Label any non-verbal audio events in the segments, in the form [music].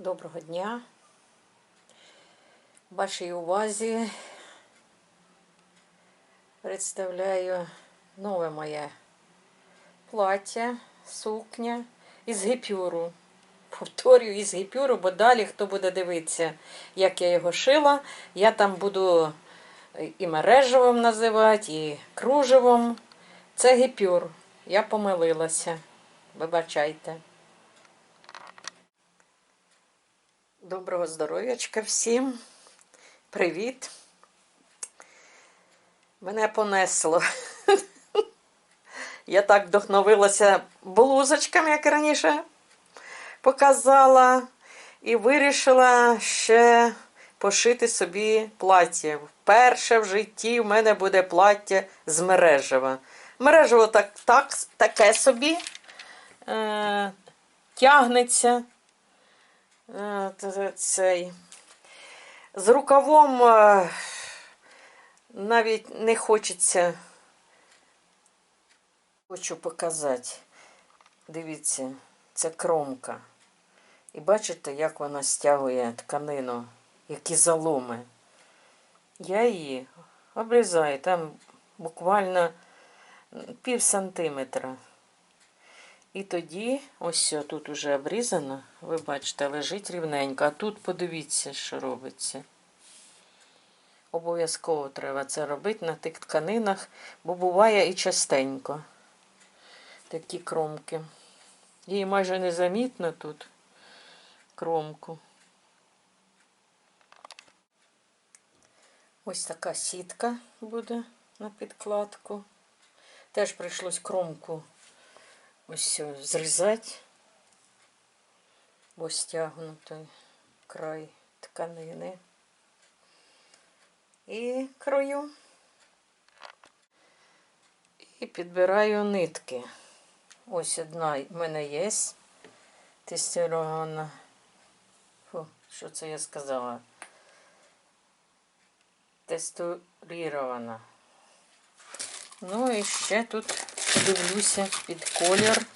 Доброго дня. Вашій увазі представляю нове моє плаття, сукня із гіпюру. Повторюю із гіпюру, бо далі хто буде дивитися, як я його шила, я там буду і мережевим називати, і кружевом. Це гіпюр. Я помилилася. Вибачайте. Доброго здоров'ячка всім. Привіт. Мене понесло. [laughs] Я так вдохновилася блузочками, як раніше показала, і вирішила ще пошити собі плаття. Вперше в житті в мене буде плаття з мережева. Мережево так, так, таке собі е, тягнеться. Цей. З рукавом е, навіть не хочеться. Хочу показати. Дивіться, це кромка. І бачите, як вона стягує тканину, які заломи. Я її обрізаю, там буквально пів сантиметра. І тоді, ось тут уже обрізано, ви бачите, лежить рівненько. А тут подивіться, що робиться. Обов'язково треба це робити на тих тканинах, бо буває і частенько такі кромки. Її майже незамітно тут кромку. Ось така сітка буде на підкладку. Теж прийшлось кромку ось все зрізати, бо стягнутий край тканини. І крою. І підбираю нитки. Ось одна в мене є тестирована. Фу, що це я сказала? Тестурірована. Ну і ще тут дивлюся під колір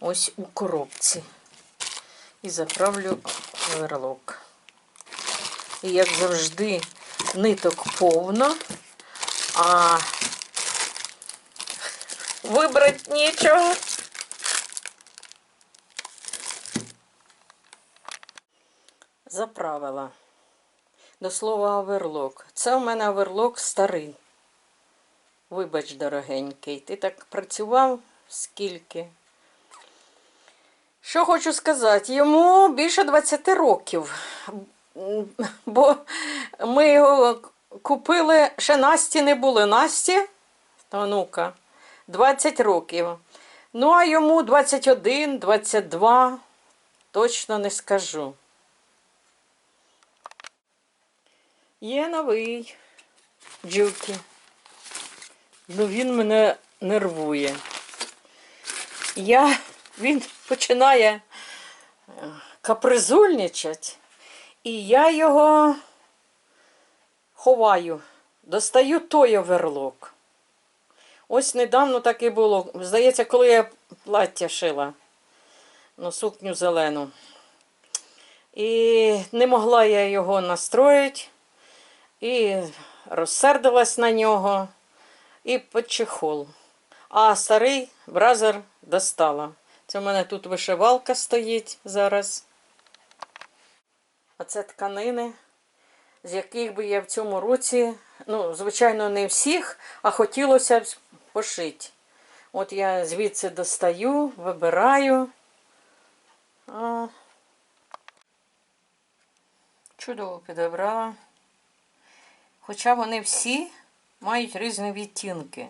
ось у коробці. І заправлю верлок. І як завжди, ниток повно, а вибрати нічого. Заправила. До слова оверлок. Це у мене оверлок старий. Вибач, дорогенький, ти так працював скільки? Що хочу сказати, йому більше 20 років. Бо ми його купили, ще Насті не було. Насті, онука, 20 років. Ну, а йому 21, 22, точно не скажу. Є новий джукі. Ну він мене нервує. Я, він починає е, капризульничати, і я його ховаю, достаю той оверлок. Ось недавно так і було. Здається, коли я плаття шила, ну, сукню зелену. І не могла я його настроїти, і розсердилась на нього і під чехол. А старий бразер достала. Це в мене тут вишивалка стоїть зараз. Оце тканини, з яких би я в цьому році, ну, звичайно, не всіх, а хотілося б пошити. От я звідси достаю, вибираю. А... Чудово підібрала. Хоча вони всі мають різні відтінки.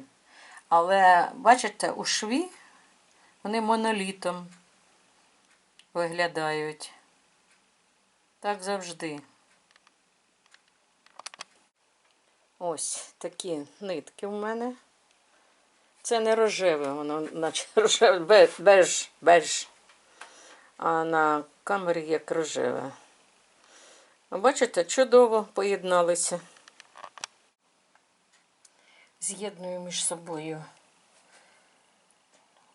Але, бачите, у шві вони монолітом виглядають. Так завжди. Ось такі нитки в мене. Це не рожеве, воно наче [laughs] рожеве, беж, беж. А на камері як рожеве. Бачите, чудово поєдналися. З'єдную між собою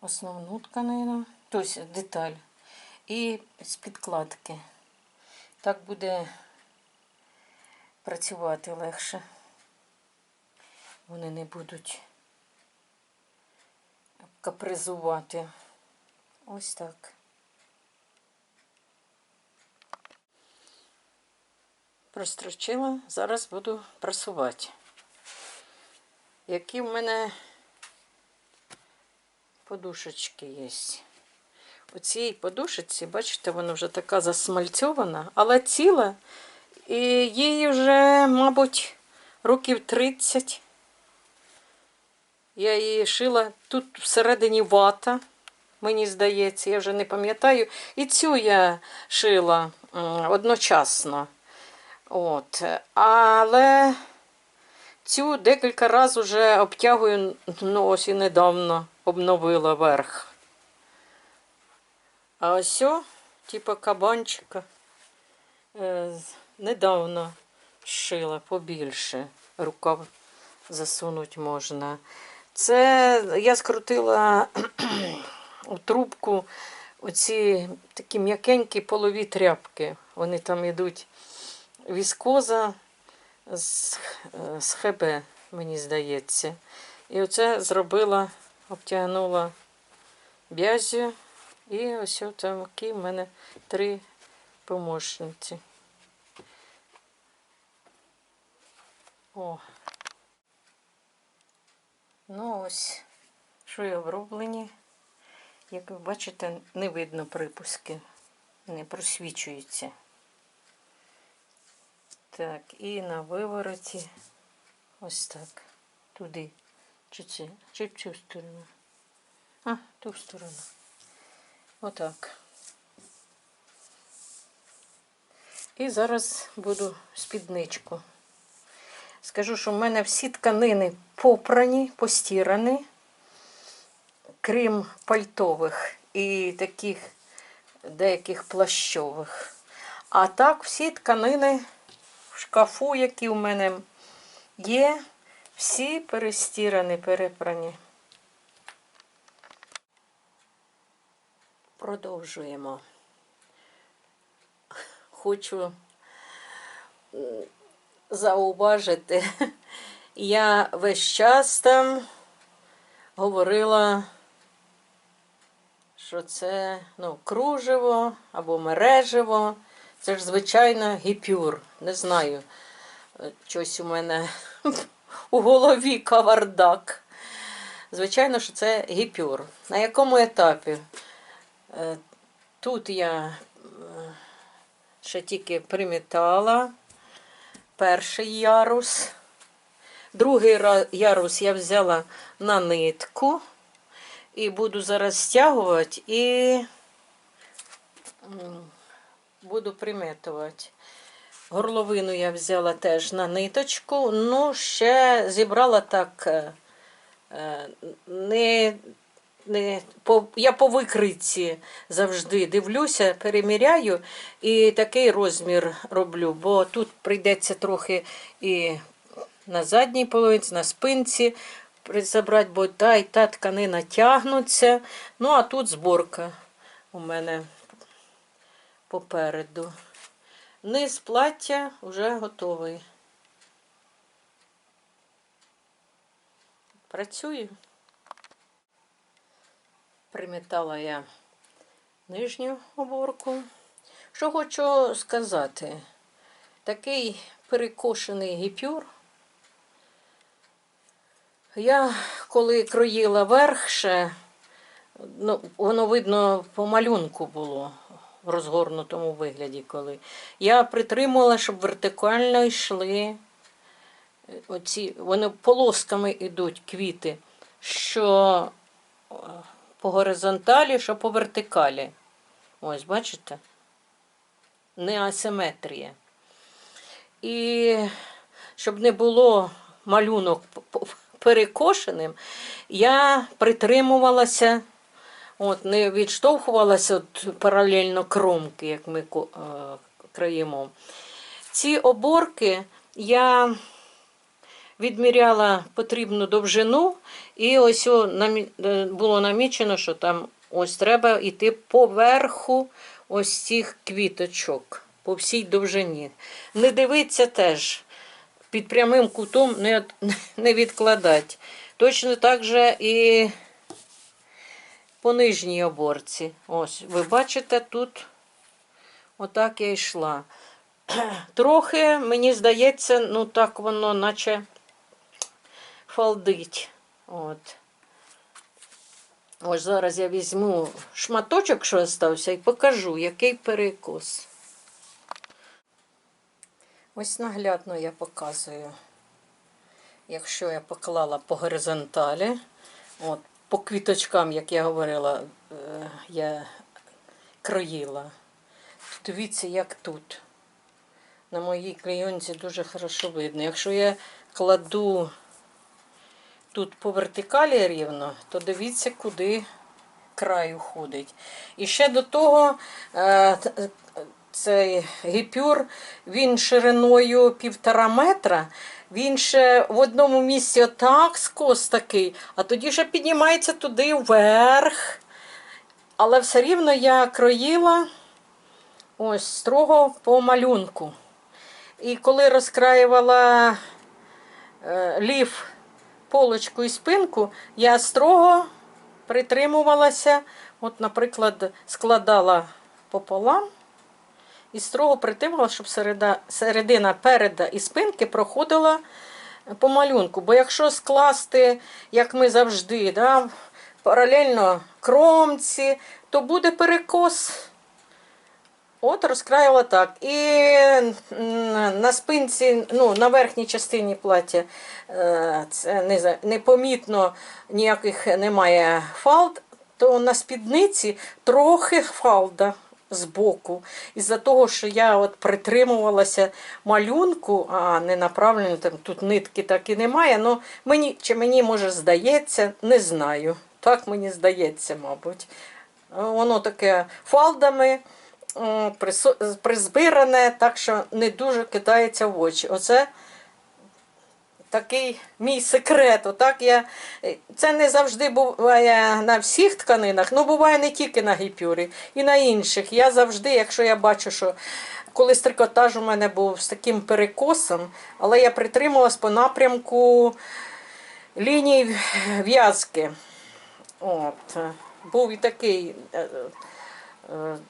основну тканину, тобто деталь, і з підкладки. Так буде працювати легше. Вони не будуть капризувати. Ось так. Прострочила, зараз буду прасувати. Які в мене подушечки є. У цій подушечці, бачите, вона вже така засмальцьована, але ціла. І їй вже, мабуть, років 30. Я її шила тут всередині вата, мені здається, я вже не пам'ятаю. І цю я шила одночасно. От. Але цю декілька разів вже обтягую, ну ось і недавно обновила верх. А ось, типу кабанчика, е, недавно шила побільше. Рукав засунути можна. Це я скрутила [clears throat] у трубку оці такі м'якенькі полові тряпки. Вони там йдуть віскоза з, ХБ, мені здається. І оце зробила, обтягнула бязю. І ось такі в мене три помощниці. О. Ну ось, що і оброблені. Як ви бачите, не видно припуски, не просвічуються. Так, і на вивороті ось так. Туди. Чи це? Чи в цю сторону? А, ту сторону. Отак. І зараз буду спідничку. Скажу, що в мене всі тканини попрані, постірані, крім пальтових і таких деяких плащових. А так, всі тканини шкафу, які у мене є, всі перестірані, перепрані. Продовжуємо. Хочу зауважити, я весь час там говорила, що це ну, кружево або мережево. Це ж, звичайно, гіпюр. Не знаю. е, Щось у мене [laughs] у голові кавардак. Звичайно, що це гіпюр. На якому етапі? Е, Тут я е, ще тільки примітала перший ярус. Другий ярус я взяла на нитку і буду зараз стягувати і буду примітувати. Горловину я взяла теж на ниточку, ну ще зібрала так е, е, не не, по, я по викритці завжди дивлюся, переміряю і такий розмір роблю, бо тут прийдеться трохи і на задній половинці, на спинці забрати, бо та і та тканина тягнуться. Ну, а тут зборка у мене попереду. Низ плаття вже готовий. Працюю. Примітала я нижню оборку. Що хочу сказати, такий перекошений гіпюр. Я коли кроїла верх ще, ну, воно видно по малюнку було в розгорнутому вигляді, коли. Я притримувала, щоб вертикально йшли оці, вони полосками йдуть квіти, що е, по горизонталі, що по вертикалі. Ось, бачите? Не асиметрія. І щоб не було малюнок перекошеним, я притримувалася, от, не відштовхувалася от паралельно кромки, як ми е, країмо. Ці оборки я відміряла потрібну довжину, і ось е, було намічено, що там ось треба йти поверху ось цих квіточок. по всій довжині. Не дивиться теж під прямим кутом не [laughs] відкладати. Точно так же і по нижній оборці. Ось, ви бачите, тут отак я йшла. [clears throat] Трохи, мені здається, ну так воно наче фалдить. От. Ось зараз я візьму шматочок, що залишився, і покажу, який перекос. Ось наглядно я показую. Якщо я поклала по горизонталі, от, по квіточкам, як я говорила, е, я кроїла. Дивіться, як тут. На моїй клейонці дуже хорошо видно. Якщо я кладу тут по вертикалі рівно, то дивіться, куди край уходить. І ще до того е, е, цей гіпюр, він шириною півтора метра. Він ще в одному місці отак скос такий, а тоді ще піднімається туди вверх. Але все рівно я кроїла ось строго по малюнку. І коли розкраювала е, лів полочку і спинку, я строго притримувалася, от, наприклад, складала пополам і строго притримувала, щоб середа, середина переда і спинки проходила по малюнку. Бо якщо скласти, як ми завжди, да, паралельно кромці, то буде перекос. От розкраювала так. І на спинці, ну, на верхній частині плаття е, це непомітно ніяких немає фалд, то на спідниці трохи фалда збоку. Із-за того, що я от притримувалася малюнку, а не направлено, там тут нитки так і немає. Ну, мені, чи мені може здається, не знаю. Так мені здається, мабуть. Воно таке фалдами призбиране, так що не дуже кидається в очі. Оце такий мій секрет. Отак я... Це не завжди буває на всіх тканинах, але буває не тільки на гіпюрі, і на інших. Я завжди, якщо я бачу, що коли трикотаж у мене був з таким перекосом, але я притрималась по напрямку ліній в'язки. От. Був і такий, е, е,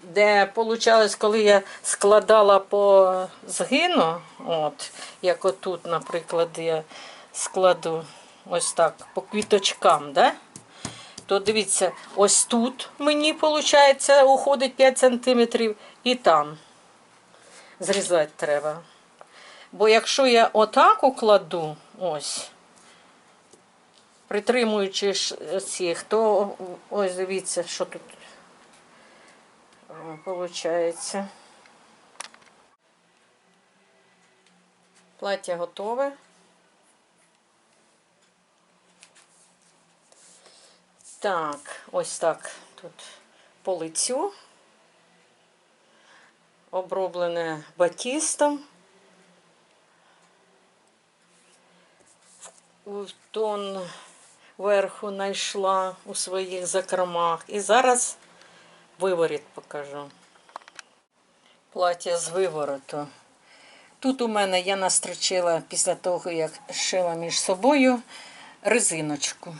де получалось, коли я складала по згину, от, як отут, наприклад, я складу ось так по квіточкам, да? то дивіться, ось тут мені виходить, уходить 5 см і там зрізати треба. Бо якщо я отак укладу, ось, притримуючи цих, то ось дивіться, що тут виходить. Плаття готове. Так, ось так тут по лицю. Оброблене батістом. Тон верху знайшла у своїх закромах. І зараз виворіт покажу. Плаття з вивороту. Тут у мене я настрочила після того, як шила між собою резиночку.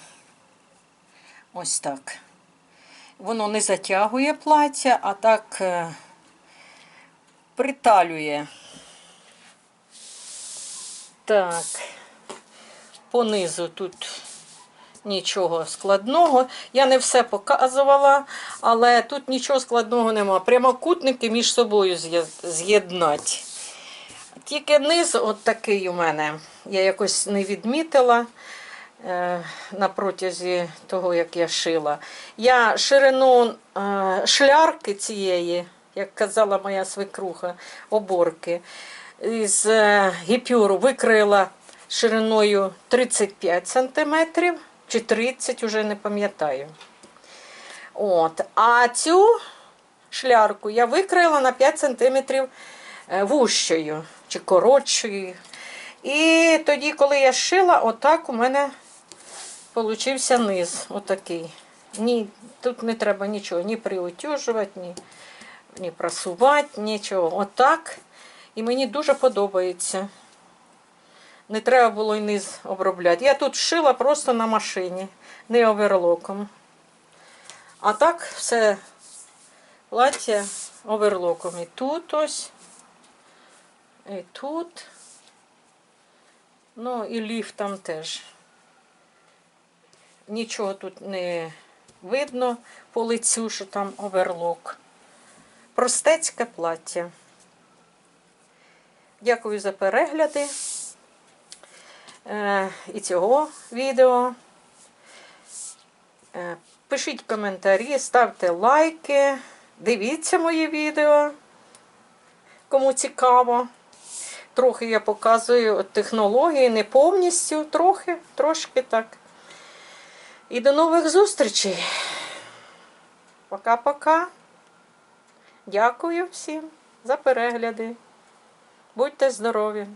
Ось так. Воно не затягує плаття, а так е, приталює. Так, понизу тут нічого складного. Я не все показувала, але тут нічого складного нема. Прямокутники між собою з'єднати. Тільки низ от такий у мене. Я якось не відмітила е, на протязі того, як я шила. Я ширину е, шлярки цієї, як казала моя свекруха, оборки, з е, гіпюру викрила шириною 35 см чи 30, уже не пам'ятаю. От. А цю шлярку я викрила на 5 см вущою чи коротшою. І тоді, коли я шила, отак у мене получився низ. Отакий. Ні, тут не треба нічого ні приутюжувати, ні. ні прасувати, нічого. Отак. І мені дуже подобається. Не треба було й низ обробляти. Я тут шила просто на машині, не оверлоком. А так все плаття оверлоком. І тут ось, і тут. Ну, і ліфтом теж. Нічого тут не видно по лицю, що там оверлок. Простецьке плаття. Дякую за перегляди і цього відео. Е, Пишіть коментарі, ставте лайки, дивіться мої відео, кому цікаво. Трохи я показую технології, не повністю, трохи, трошки так. І до нових зустрічей. Пока-пока. Дякую всім за перегляди. Будьте здорові!